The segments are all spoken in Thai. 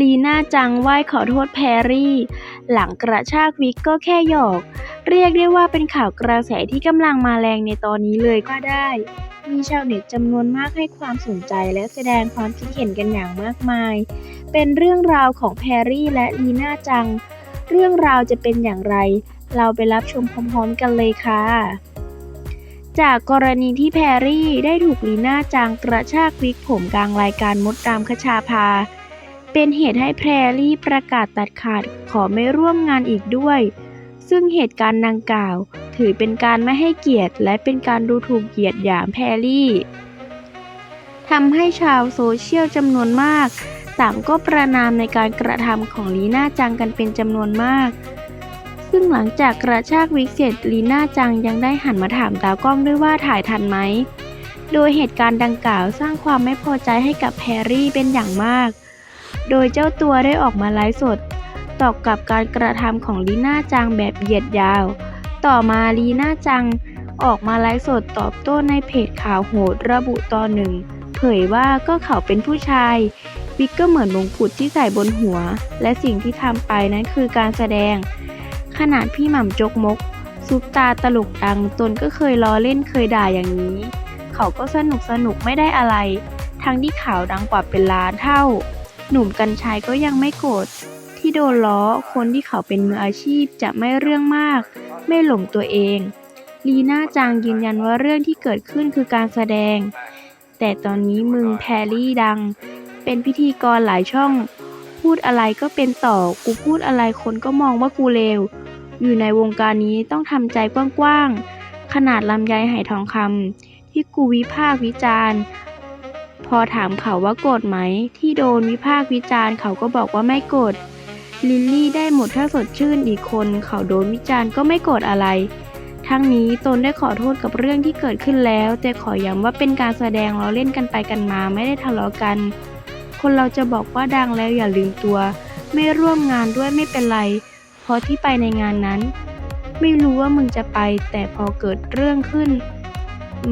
ลีน่าจังไหว้ขอโทษแพรรี่ หลังกระชากวิกก็แค่หยอก เรียกได้ว่าเป็นข่าวกระแสที่กำลังมาแรงในตอนนี้เลยก็ได้ มีชาวเน็ตจำนวนมากให้ความสนใจและแสดงความคิดเห็นกันอย่างมากมาย เป็นเรื่องราวของแพรรี่และลีน่าจัง เรื่องราวจะเป็นอย่างไร เราไปรับชมพร้อมๆกันเลยค่ะจากกรณีที่แพรรี่ได้ถูกลีน่าจังกระชากวิกผมกลางรายการมดดำคชาภา เป็นเหตุให้แพรรี่ประกาศตัดขาดขอไม่ร่วมงานอีกด้วย ซึ่งเหตุการณ์ดังกล่าว ถือเป็นการไม่ให้เกียรติ และเป็นการดูถูกเหยียดหยามแพรรี่ทำให้ชาวโซเชียลจำนวนมาก ต่างก็ประนามในการกระทำของลีน่าจังกันเป็นจำนวนมาก ซึ่งหลังจากกระชากวิกเสร็จลีน่าจังยังได้หันมาถามตากล้องด้วยว่าถ่ายทันไหม โดยเหตุการณ์ดังกล่าวสร้างความไม่พอใจให้กับแพรรี่เป็นอย่างมาก โดยเจ้าตัวได้ออกมาไลฟ์สด ตอบกับการกระทำของลีน่าจังแบบเหยียดยาว ต่อมาลีน่าจังออกมาไลฟ์สดตอบโต้ในเพจข่าวโหดระบุตอนหนึ่ง เผยว่าก็เขาเป็นผู้ชายวิกก็เหมือนมงกุฎที่ใส่บนหัว และสิ่งที่ทำไปนั้นคือการแสดง ขนาดพี่หม่ำจกมก ซุปตาตลกดังตนก็เคยล้อเล่นเคยด่าอย่างนี้ เขาก็สนุกสนุกไม่ได้อะไร ทั้งที่ข่าวดังกว่าเป็นล้านเท่า หนุ่มกัญชัยก็ยังไม่โกรธที่โดนล้อคนที่เขาเป็นมืออาชีพจะไม่เรื่องมาก ไม่หลงตัวเอง ลีน่าจังยืนยันว่าเรื่องที่เกิดขึ้นคือการแสดง แต่ตอนนี้มึงแพรรี่ดัง เป็นพิธีกรหลายช่อง พูดอะไรก็เป็นต่อ กูพูดอะไรคนก็มองว่ากูเลว อยู่ในวงการนี้ต้องทำใจกว้างๆ ขนาดลำไยไหทองคำที่กูวิพากษ์วิจารณ์ พอถามเขาว่าโกรธไหม ที่โดนวิพากษ์วิจารณ์เขาก็บอกว่าไม่โกรธลิลลี่ได้หมดถ้าสดชื่นอีกคน เขาโดนวิจารณ์ก็ไม่โกรธอะไร ทั้งนี้ตนได้ขอโทษกับเรื่องที่เกิดขึ้นแล้ว แต่ขอย้ำว่าเป็นการแสดงเราเล่นกันไปกันมาไม่ได้ทะเลาะกัน คนเราจะบอกว่าดังแล้วอย่าลืมตัว ไม่ร่วมงานด้วยไม่เป็นไร เพราะที่ไปในงานนั้น ไม่รู้ว่ามึงจะไป แต่พอเกิดเรื่องขึ้น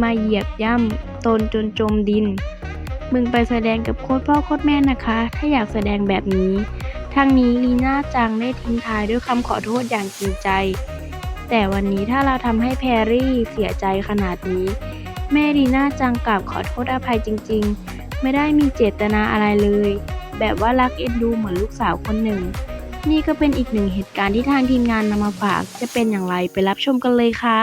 มาเหยียบย่ำตนจนจมดิน มึงไปแสดงกับโค้ชพ่อโค้ชแม่นะคะ ถ้าอยากแสดงแบบนี้ ทั้งนี้ลีน่าจังได้ทิ้งท้ายด้วยคำขอโทษอย่างจริงใจ แต่วันนี้ถ้าเราทำให้แพรรี่เสียใจขนาดนี้ แม่ลีน่าจังกราบขอโทษอภัยจริง ๆ ไม่ได้มีเจตนาอะไรเลย แบบว่ารักเอ็นดูเหมือนลูกสาวคนหนึ่ง นี่ก็เป็นอีกหนึ่งเหตุการณ์ที่ทางทีมงานนำมาฝาก จะเป็นอย่างไรไปรับชมกันเลยค่ะ